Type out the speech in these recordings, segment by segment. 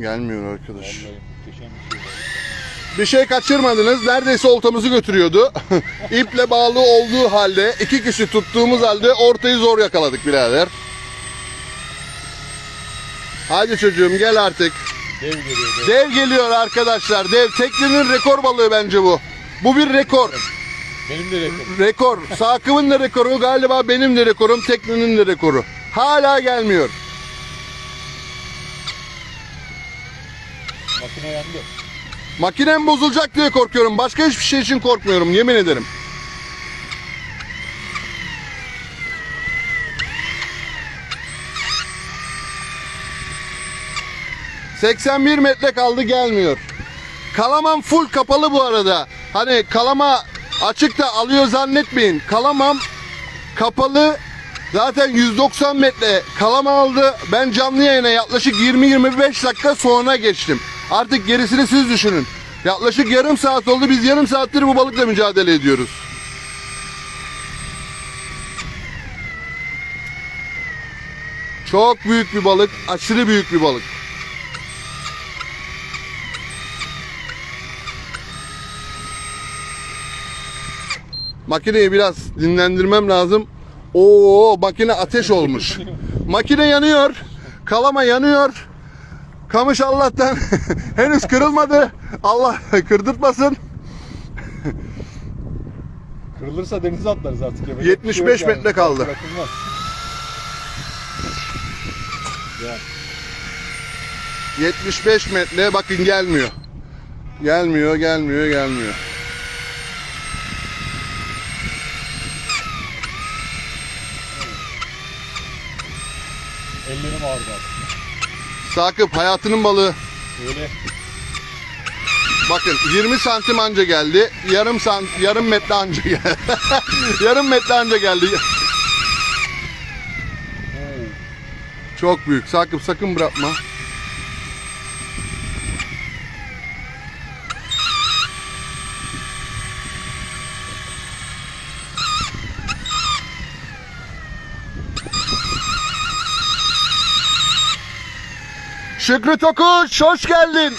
Gelmiyor arkadaş. Bir şey. Bir şey kaçırmadınız. Neredeyse oltamızı götürüyordu. İple bağlı olduğu halde iki kişi tuttuğumuz halde ortayı zor yakaladık birader. Hadi çocuğum gel artık. Dev geliyor dev. Dev geliyor arkadaşlar. Dev teknenin rekor balığı bence bu. Bu bir rekor. Benim de rekorum. Rekor. Sakıbın da rekoru galiba benim de rekorum. Teknenin de rekoru. Hala gelmiyor. Makine yandı. Makinem bozulacak diye korkuyorum. Başka hiçbir şey için korkmuyorum. Yemin ederim. ...81 metre kaldı gelmiyor. Kalamam full kapalı bu arada. Hani kalama açıkta alıyor zannetmeyin. Kalamam kapalı zaten 190 metre kalama aldı. Ben canlı yayına yaklaşık 20-25 dakika sonra geçtim. Artık gerisini siz düşünün. Yaklaşık yarım saat oldu. Biz yarım saattir bu balıkla mücadele ediyoruz. Çok büyük bir balık. Aşırı büyük bir balık. Makineyi biraz dinlendirmem lazım. Oo makine ateş olmuş. Makine yanıyor. Kalama yanıyor. Kamış Allah'tan henüz kırılmadı. Allah kırdırtmasın. Kırılırsa denize atlarız artık. Yapacak 75 bir şey metre kaldı. Bırakılmaz. Ya 75 metre bakın gelmiyor. Gelmiyor, gelmiyor, gelmiyor. ellerim ağrıdı. Sakıp hayatının balığı. Öyle Bakın 20 santim anca geldi. Yarım sant, yarım metre anca geldi. yarım metre anca geldi. Çok büyük. Sakıp sakın bırakma. Şükrü Tokuş hoş geldin.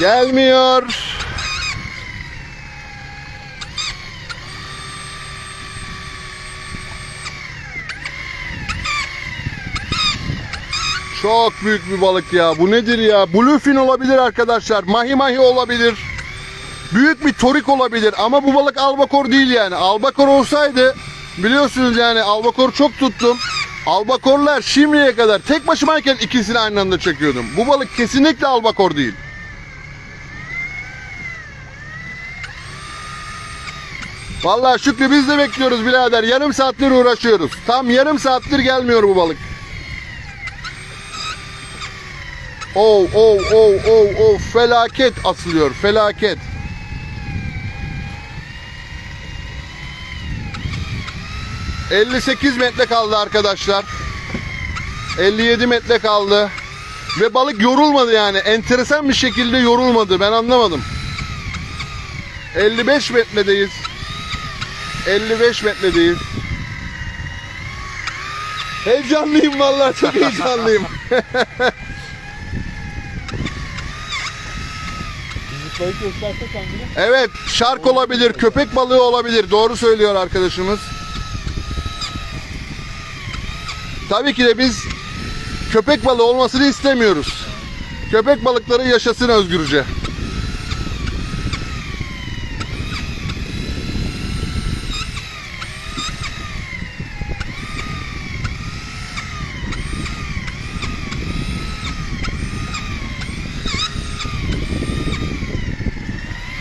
Gelmiyor. Çok büyük bir balık ya. Bu nedir ya? Bluefin olabilir arkadaşlar. Mahi mahi olabilir. Büyük bir torik olabilir ama bu balık albakor değil yani. Albakor olsaydı biliyorsunuz yani albakor çok tuttum. Albakorlar şimdiye kadar tek başımayken ikisini aynı anda çekiyordum. Bu balık kesinlikle albakor değil. Vallahi Şükrü biz de bekliyoruz birader. Yarım saattir uğraşıyoruz. Tam yarım saattir gelmiyor bu balık. Oh oh oh oh oh felaket asılıyor felaket. ...58 metre kaldı arkadaşlar. 57 metre kaldı. Ve balık yorulmadı yani. Enteresan bir şekilde yorulmadı. Ben anlamadım. 55 metredeyiz. 55 metredeyiz. Heyecanlıyım vallahi çok heyecanlıyım. Evet, şark olabilir, köpek balığı olabilir. Doğru söylüyor arkadaşımız. Tabii ki de biz köpek balığı olmasını istemiyoruz. Köpek balıkları yaşasın özgürce.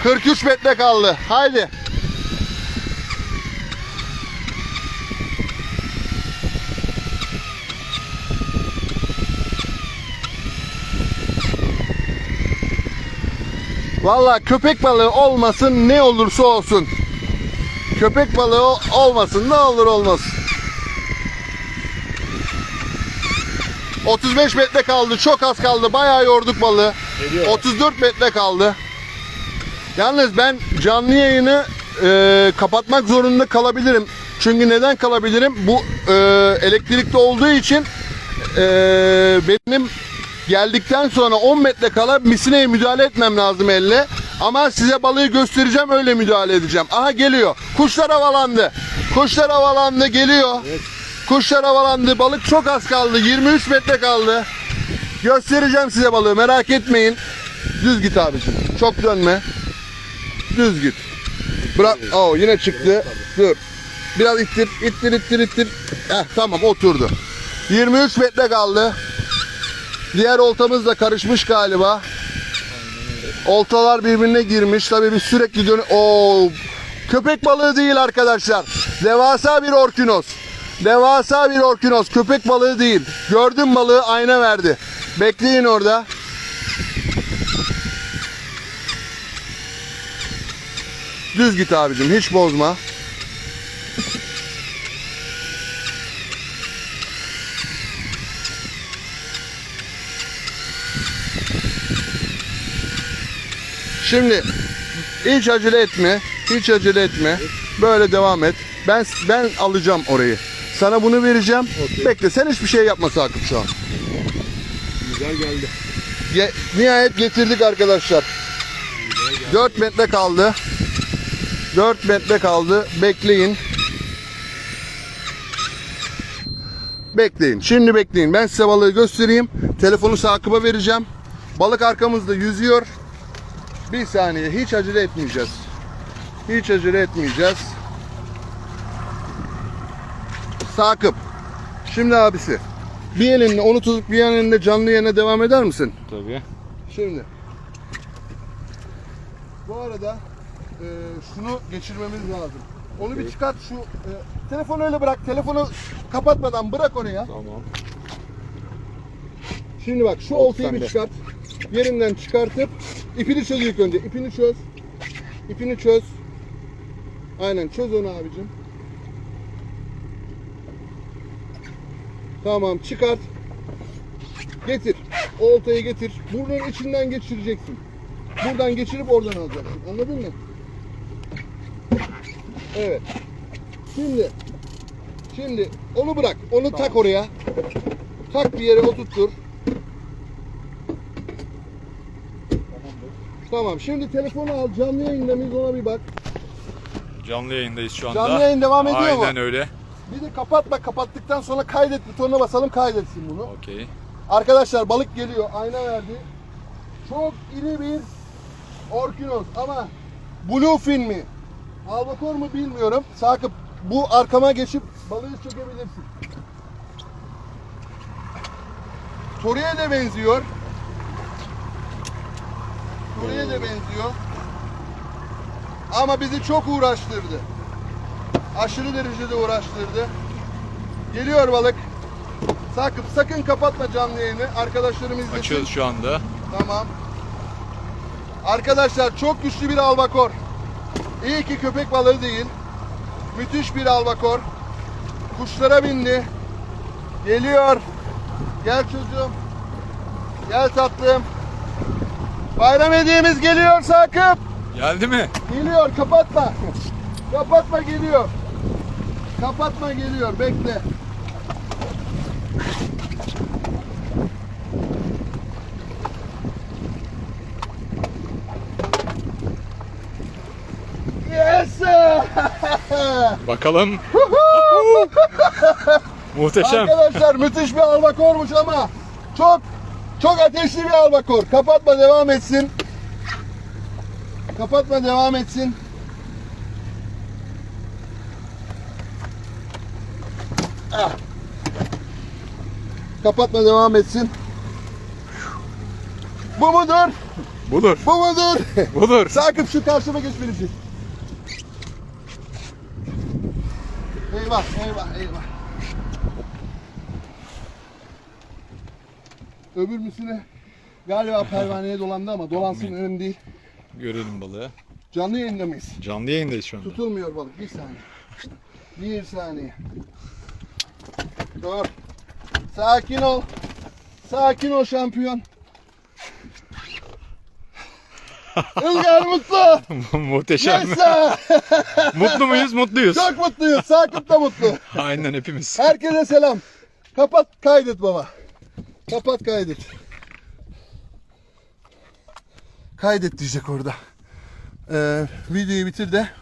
...43 metre kaldı. Haydi. Vallahi köpek balığı olmasın ne olursa olsun. Köpek balığı ol- olmasın ne olur olmaz. 35 metre kaldı. Çok az kaldı. Bayağı yorduk balığı. Geliyor. 34 metre kaldı. Yalnız ben canlı yayını e, kapatmak zorunda kalabilirim. Çünkü neden kalabilirim? Bu e, elektrikli olduğu için e, benim geldikten sonra 10 metre kala misineye müdahale etmem lazım elle. Ama size balığı göstereceğim öyle müdahale edeceğim. Aha geliyor. Kuşlar havalandı. Kuşlar havalandı geliyor. Kuşlar havalandı. Balık çok az kaldı. 23 metre kaldı. Göstereceğim size balığı merak etmeyin. Düz git abicim. Çok dönme. Düz git. Bırak. Oo, yine çıktı. Dur. Biraz ittir, ittir, ittir, ittir. Heh, tamam oturdu. 23 metre kaldı. Diğer oltamız da karışmış galiba. Oltalar birbirine girmiş. Tabii bir sürekli dön. Oo, köpek balığı değil arkadaşlar. Devasa bir orkinos. Devasa bir orkinos. Köpek balığı değil. Gördüm balığı ayna verdi. Bekleyin orada. Düz git abicim hiç bozma. Şimdi hiç acele etme. Hiç acele etme. Böyle devam et. Ben ben alacağım orayı. Sana bunu vereceğim. Okey. Bekle sen hiçbir şey yapma Sakıp şu an. Güzel geldi. Ge- nihayet getirdik arkadaşlar. 4 metre kaldı. 4 metre kaldı. Bekleyin. Bekleyin. Şimdi bekleyin. Ben size balığı göstereyim. Telefonu Sakıp'a vereceğim. Balık arkamızda yüzüyor. Bir saniye. Hiç acele etmeyeceğiz. Hiç acele etmeyeceğiz. Sakıp. Şimdi abisi. Bir elinle onu tutup bir elinle canlı yayına devam eder misin? Tabii. Şimdi. Bu arada e, şunu geçirmemiz lazım. Onu bir çıkart şu e, telefonu öyle bırak. Telefonu kapatmadan bırak oraya. Tamam. Şimdi bak şu oltayı bir çıkart. Yerinden çıkartıp ipini çöz ilk önce. İpini çöz. İpini çöz. Aynen çöz onu abicim. Tamam çıkart. Getir. O oltayı getir. Burnun içinden geçireceksin. Buradan geçirip oradan alacaksın. Anladın mı? Evet. Şimdi Şimdi onu bırak. Onu tak oraya. Tak bir yere oturttur. Tamam. Şimdi telefonu al. Canlı yayında mıyız ona bir bak. Canlı yayındayız şu anda. Canlı yayın devam ediyor mu? Aynen öyle. Bir de kapatma. Kapattıktan sonra kaydet butonuna basalım kaydetsin bunu. Okey. Arkadaşlar balık geliyor. Ayna verdi. Çok iri bir orkinos ama bluefin mi? Albakor mu bilmiyorum. Sakıp bu arkama geçip balığı çekebilirsin. Toriye de benziyor. Toriye de benziyor. Ama bizi çok uğraştırdı. Aşırı derecede uğraştırdı. Geliyor balık. Sakın sakın kapatma canlı yayını. Arkadaşlarım izlesin. Açıyoruz şu anda. Tamam. Arkadaşlar çok güçlü bir albakor. İyi ki köpek balığı değil. Müthiş bir albakor. Kuşlara bindi. Geliyor. Gel çocuğum. Gel tatlım. Bayram hediyemiz geliyor Sakıp. Geldi mi? Geliyor kapatma. Kapatma geliyor. Kapatma geliyor bekle. Yes! Bakalım. Muhteşem. Arkadaşlar müthiş bir albakormuş ama çok çok ateşli bir albakor. Kapatma devam etsin. Kapatma devam etsin. Ah. Kapatma devam etsin. Bu mudur? Budur. Bu mudur? Budur. Sakıp şu karşıma geç birisi. Eyvah, eyvah, eyvah. Öbür müsüne galiba pervaneye dolandı ama dolansın önemli değil. Görelim balığı. Canlı yayında mıyız? Canlı yayındayız şu anda. Tutulmuyor balık. Bir saniye. Bir saniye. Dur. Sakin ol. Sakin ol şampiyon. Ilgar mutlu. Muhteşem. Yes. Mutlu muyuz? Mutluyuz. Çok mutluyuz. Sakıp da mutlu. Aynen hepimiz. Herkese selam. Kapat kaydet baba. Kapat kaydet. Kaydet diyecek orada. Ee, videoyu bitir de